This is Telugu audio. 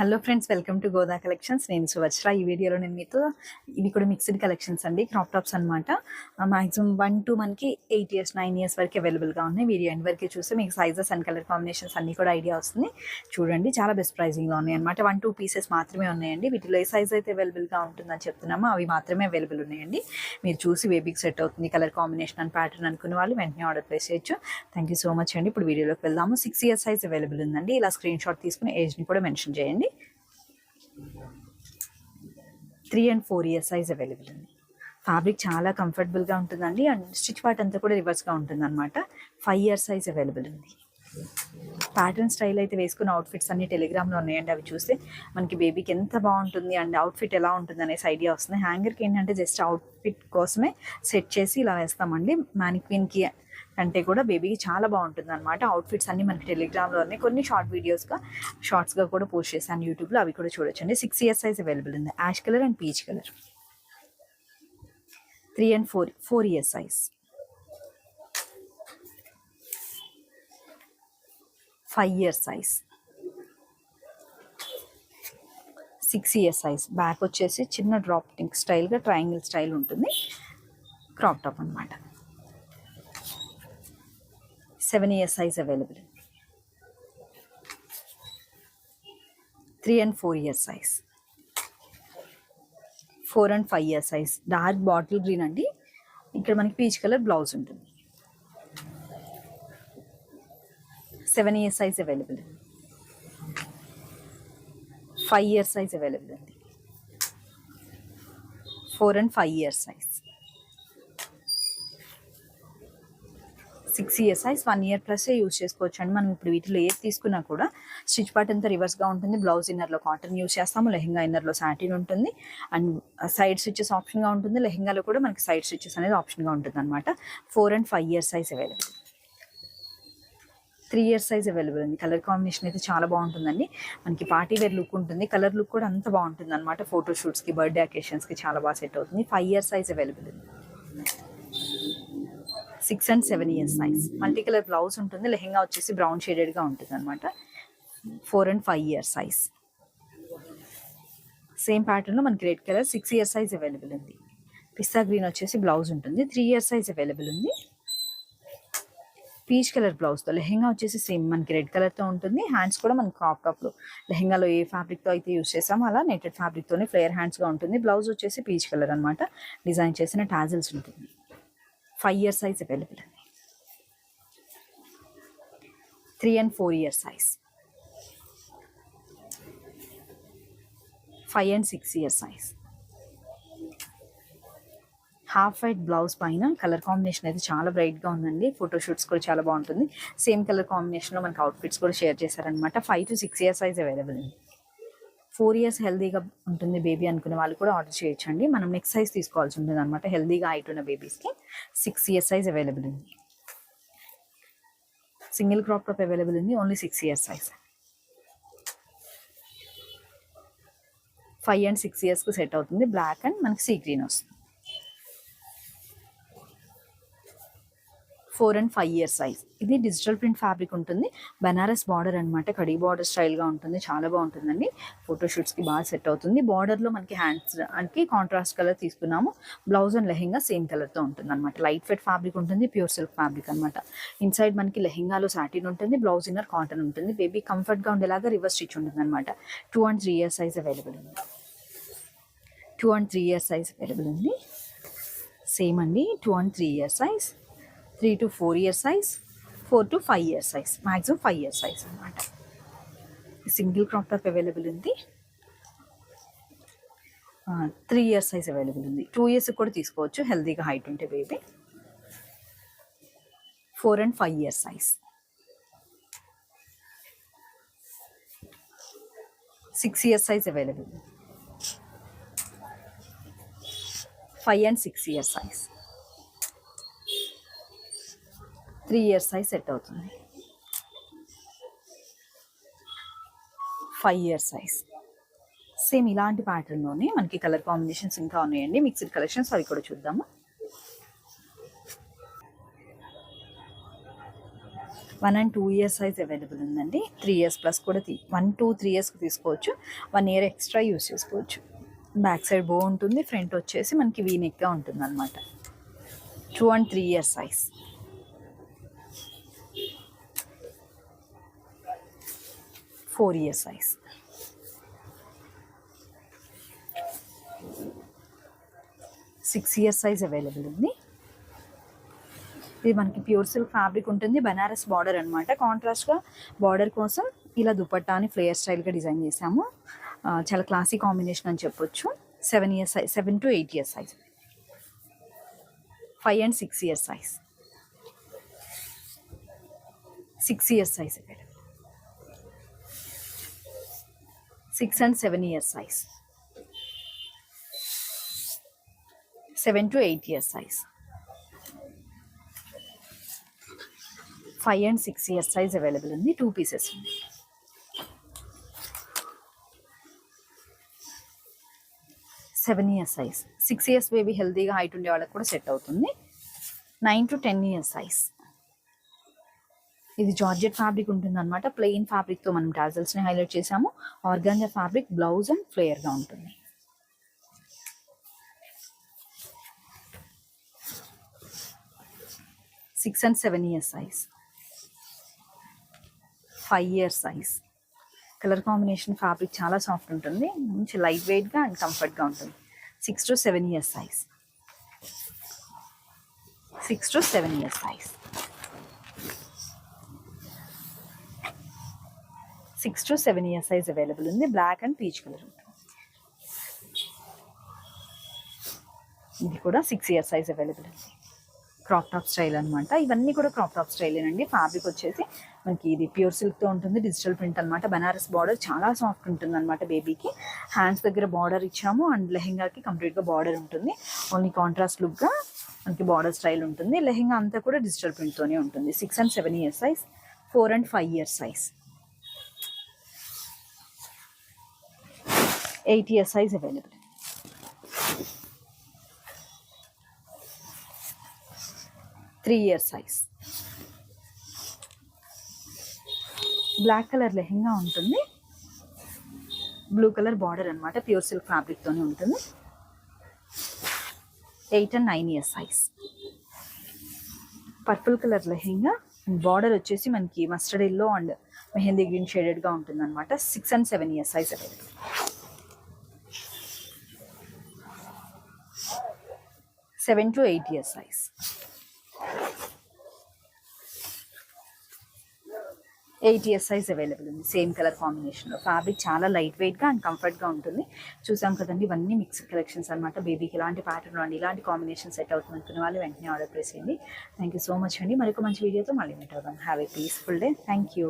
Hello friends welcome to Goda collections నేను సువచ్ర ఈ వీడియోలో నేను మీతో ఇవి కూడా మిక్స్డ్ కలెక్షన్స్ అండి క్రాప్ టాప్స్ అనమాట మాక్సిమం వన్ టు మనకి ఎయిట్ ఇయర్స్ నైన్ ఇయర్స్ వరకు అవైలబుల్గా ఉన్నాయి. వీడియో ఎండ్ వరకు చూస్తే మీకు సైజెస్ అండ్ కలర్ కాంబినేషన్స్ అన్ని కూడా ఐడియా వస్తుంది. చూడండి చాలా బెస్ట్ ప్రైజింగ్లో ఉన్నాయి అనమాట వన్ టూ పీసెస్ మాత్రమే ఉన్నాయండి. వీటిలో ఏ సైజ్ అయితే అవైలబుల్గా ఉంటుందని చెప్తున్నామో అవి మాత్రమే అవైలబుల్ ఉన్నాయండి. మీరు చూసి బేబీకి సెట్ అవుతుంది కలర్ కాంబినేషన్ అండ్ ప్యాటర్న్ అనుకున్న వాళ్ళు వెంటనే ఆర్డర్ ప్లేస్ చేయొచ్చు. థ్యాంక్ యూ సో మచ్ అండి. ఇప్పుడు వీడియోలోకి వెళ్దాము. సిక్స్ ఇయర్స్ సైజ్ అవైలబుల్ ఉందండి. ఇలా స్క్రీన్ షాట్ తీసుకుని ఏజ్ని కూడా మెన్షన్ చేయండి. Three and four year size available ఉంది. ఫ్యాబ్రిక్ చాలా కంఫర్టబుల్గా ఉంటుందండి. అండ్ స్టిచ్ పార్ట్ అంతా కూడా రివర్స్గా ఉంటుంది అనమాట ఫైవ్ ఇయర్స్ సైజ్ అవైలబుల్ ఉంది. ప్యాటర్న్ స్టైల్ అయితే వేసుకున్న అవుట్ఫిట్స్ అన్ని టెలిగ్రామ్లో ఉన్నాయండి. అవి చూస్తే మనకి బేబీకి ఎంత బాగుంటుంది అండ్ అవుట్ఫిట్ ఎలా ఉంటుంది అనేసి ఐడియా వస్తుంది. హ్యాంగర్కి ఏంటంటే జస్ట్ అవుట్ఫిట్ కోసమే సెట్ చేసి ఇలా వేస్తామండి. మ్యానిక్విన్కి అంటే కూడా బేబీకి చాలా బాగుంటుంది అనమాట అవుట్ఫిట్స్ అన్ని మనకి టెలిగ్రామ్లో ఉన్నాయి కొన్ని షార్ట్ వీడియోస్గా షార్ట్స్గా కూడా పోస్ట్ చేశాను. యూట్యూబ్లో అవి కూడా చూడొచ్చండి. సిక్స్ ఇయర్స్ సైజ్ అవైలబుల్ ఉంది. Ash colour and peach colour three and four four years size five years size six years size back వచ్చేసి చిన్న డ్రాప్ టింక్ స్టైల్గా ట్రయాంగిల్ స్టైల్ ఉంటుంది. క్రాప్ టాప్ అనమాట seven year size available three and four years size four and five year size dark bottle green అండి. ఇక్కడ మనకి పీచ్ కలర్ బ్లౌజ్ ఉంటుంది. Seven year size available five years size available అండి. Four and five years size six years size one year plus use చేసుకోవచ్చు అండి మనం ఇప్పుడు వీటిలో ఏది తీసుకున్నా కూడా స్టిచ్ పార్ట్ అంతా రివర్స్గా ఉంటుంది. బ్లౌజ్ ఇన్నర్లో కాటన్ యూస్ చేస్తాము. లెహెంగా ఇన్నర్లో సాటిన్ ఉంటుంది. అండ్ సైడ్ స్విచ్చెస్ ఆప్షన్గా ఉంటుంది. లెహెంగాలో కూడా మనకి సైడ్ స్విచ్చెస్ అనేది ఆప్షన్గా ఉంటుంది అనమాట four and five years size available. Three years size available ఉంది కలర్ కాంబినేషన్ అయితే చాలా బాగుంటుందండి. మనకి పార్టీ వేర్ లుక్ ఉంటుంది. కలర్ లుక్ కూడా అంత బాగుంటుంది అనమాట ఫోటోషూట్స్కి బర్త్డే అకేషన్స్కి చాలా బాగా సెట్ అవుతుంది. ఫైవ్ ఇయర్స్ సైజ్ అవైలబుల్ ఉంది six and seven years size. Multi colour blouse ఉంటుంది లెహెంగా వచ్చేసి బ్రౌన్ షేడెడ్గా ఉంటుంది అనమాట four and five years size same ప్యాటర్న్లో మనకి red colour six years size available ఉంది. పిస్తా గ్రీన్ వచ్చేసి బ్లౌజ్ ఉంటుంది త్రీ ఇయర్స్ సైజ్ అవైలబుల్ ఉంది. పీచ్ కలర్ బ్లౌజ్తో లెహెంగా వచ్చేసి సేమ్ మనకి రెడ్ కలర్తో ఉంటుంది. హ్యాండ్స్ కూడా మనకి క్రాప్ టాప్లో లెహెంగాలో ఏ ఫ్యాబ్రిక్తో అయితే యూస్ చేసామో అలా నెటెడ్ ఫ్యాబ్రిక్తోనే ఫ్లేయర్ హ్యాండ్స్గా ఉంటుంది. బ్లౌజ్ వచ్చేసి పీచ్ కలర్ అనమాట డిజైన్ చేసిన టాజిల్స్ ఉంటుంది. ఫైవ్ ఇయర్ సైజ్ అవైలబుల్ అండి three and four years size five and six years size half white blouse పైన కలర్ కాంబినేషన్ అయితే చాలా బ్రైట్గా ఉందండి. ఫోటోషూట్స్ కూడా చాలా బాగుంటుంది. సేమ్ కలర్ కాంబినేషన్లో మనకి అవుట్ఫిట్స్ కూడా షేర్ చేశారనమాట five to six year size available ఉంది ఫోర్ ఇయర్స్ హెల్దీగా ఉంటుంది బేబీ అనుకునే వాళ్ళు కూడా ఆర్డర్ చేయొచ్చండి. మనం నెక్స్ట్ సైజ్ తీసుకోవాల్సి ఉంటుంది అనమాట హెల్దీగా హైట్ ఉన్న బేబీస్కి సిక్స్ ఇయర్స్ సైజ్ అవైలబుల్ ఉంది. సింగిల్ క్రాప్ టాప్ అవైలబుల్ ఉంది only six years size five and six ఇయర్స్కి సెట్ అవుతుంది. బ్లాక్ అండ్ మనకి సీ గ్రీన్ వస్తుంది. Four and five years size ఇది డిజిటల్ ప్రింట్ ఫ్యాబ్రిక్ ఉంటుంది. బెనారస్ బార్డర్ అనమాట కడి బార్డర్ స్టైల్గా ఉంటుంది. చాలా బాగుంటుందండి. ఫోటోషూట్స్కి బాగా సెట్ అవుతుంది. బార్డర్లో మనకి హ్యాండ్స్ అంటే కాంట్రాస్ట్ కలర్ తీసుకున్నాము. బ్లౌజ్ అండ్ లెహెంగా సేమ్ కలర్తో ఉంటుంది అనమాట లైట్ ఫెట్ ఫ్యాబ్రిక్ ఉంటుంది. ప్యూర్ సిల్క్ ఫ్యాబ్రిక్ అనమాట ఇన్సైడ్ మనకి లెహెంగాలో సాటిన్ ఉంటుంది. బ్లౌజ్ ఇన్నర్ కాటన్ ఉంటుంది. బేబీ కంఫర్ట్గా ఉండేలాగా రివర్స్ స్టిచ్ ఉంటుంది అనమాట two and three years size available ఉంది. Two and three years size available ఉంది. సేమ్ అండి. Two and three years size three to four years size four to five years size maximum five years size అనమాట సింగిల్ క్రాప్ టాప్ అవైలబుల్ ఉంది. త్రీ ఇయర్స్ సైజ్ అవైలబుల్ ఉంది. టూ ఇయర్స్ కూడా తీసుకోవచ్చు హెల్తీగా హైట్ ఉంటే baby. Four and five years size. Six years size available. Five and six years size. Three years size set అవుతుంది. ఫైవ్ ఇయర్స్ సైజ్ సేమ్ ఇలాంటి ప్యాటర్న్లోనే మనకి కలర్ కాంబినేషన్స్ ఇంకా ఉన్నాయండి. మిక్స్డ్ కలెక్షన్స్ అవి కూడా చూద్దాము. One and two years size available ఉందండి. త్రీ ఇయర్స్ ప్లస్ కూడా తీ వన్ టూ త్రీ ఇయర్స్కి తీసుకోవచ్చు. వన్ ఇయర్ ఎక్స్ట్రా యూస్ చేసుకోవచ్చు. బ్యాక్ సైడ్ బో ఉంటుంది ఫ్రంట్ వచ్చేసి మనకి వీ నెక్గా ఉంటుంది అనమాట two and three years size four years size six years size available ఉంది. ఇది మనకి ప్యూర్ సిల్క్ ఫ్యాబ్రిక్ ఉంటుంది. బనారస్ బార్డర్ అనమాట కాంట్రాస్ట్గా బార్డర్ కోసం ఇలా దుపట్టాని ఫ్లేయర్ స్టైల్గా డిజైన్ చేసాము చాలా క్లాసీ కాంబినేషన్ అని చెప్పొచ్చు. Seven years size seven to eight years size five and six years size six year size available. Six and seven years size. Seven to eight years size. Five and six years size available ఉంది. టూ పీసెస్ ఉంది seven years size. Six years baby హెల్తీగా హైట్ ఉండే వాళ్ళకి కూడా సెట్ అవుతుంది. Nine to ten years size. ఇది జార్జెట్ ఫ్యాబ్రిక్ ఉంటుంది అనమాట ప్లెయిన్ ఫ్యాబ్రిక్తో మనం టాజల్స్ని హైలైట్ చేసాము ఆర్గాంజా ఫ్యాబ్రిక్ బ్లౌజ్ అండ్ ఫ్లేయర్గా ఉంటుంది. Six and seven years size. Five years size. Colour combination fabric చాలా సాఫ్ట్ ఉంటుంది. మంచి లైట్ వెయిట్గా అండ్ కంఫర్ట్గా ఉంటుంది. Six to seven years size. Six to seven years size. Six to seven year size available ఉంది బ్లాక్ అండ్ పీచ్ కలర్ ఇది కూడా సిక్స్ ఇయర్ సైజ్ అవైలబుల్ ఉంది క్రాప్ టాప్ స్టైల్ అనమాట ఇవన్నీ కూడా క్రాప్ టాప్ స్టైలేనండి ఫ్యాబ్రిక్ వచ్చేసి మనకి ఇది ప్యూర్ సిల్క్తో ఉంటుంది. డిజిటల్ ప్రింట్ అనమాట బనారస్ బార్డర్ చాలా సాఫ్ట్ ఉంటుంది అనమాట బేబీకి హ్యాండ్స్ దగ్గర బార్డర్ ఇచ్చాము. అండ్ లెహెంగాకి కంప్లీట్గా బార్డర్ ఉంటుంది. ఓన్లీ కాంట్రాస్ట్ లుక్గా మనకి బార్డర్ స్టైల్ ఉంటుంది. లెహెంగా అంతా కూడా డిజిటల్ ప్రింట్తోనే ఉంటుంది. Six and seven years size four and five years size eight year size available three years size. Black colour lehenga ఉంటుంది. బ్లూ కలర్ బార్డర్ అనమాట ప్యూర్ సిల్క్ ఫ్యాబ్రిక్తోనే ఉంటుంది. Eight and nine years size. Purple colour lehenga border వచ్చేసి మనకి mustard yellow and mehndi green షేడెడ్గా ఉంటుంది అనమాట six and seven years size available seven to eight years size eight years size available ఉంది. సేమ్ కలర్ కాంబినేషన్లో. ఫ్యాబ్రిక్ చాలా లైట్ వెయిట్గా అండ్ కంఫర్ట్గా ఉంటుంది. చూసాం కదండి ఇవన్నీ మిక్స్డ్ కలెక్షన్స్ అనమాట బేబీకి ఇలాంటి ప్యాటర్న్ అండి ఇలాంటి కాంబినేషన్ సెట్ అవుతుంది అనుకునే వాళ్ళు వెంటనే ఆర్డర్ చేసేయండి. థ్యాంక్ యూ సో మచ్ అండి. మరొక మంచి వీడియోతో మళ్ళీ మీట్ అవుదాం. Have a peaceful day thank you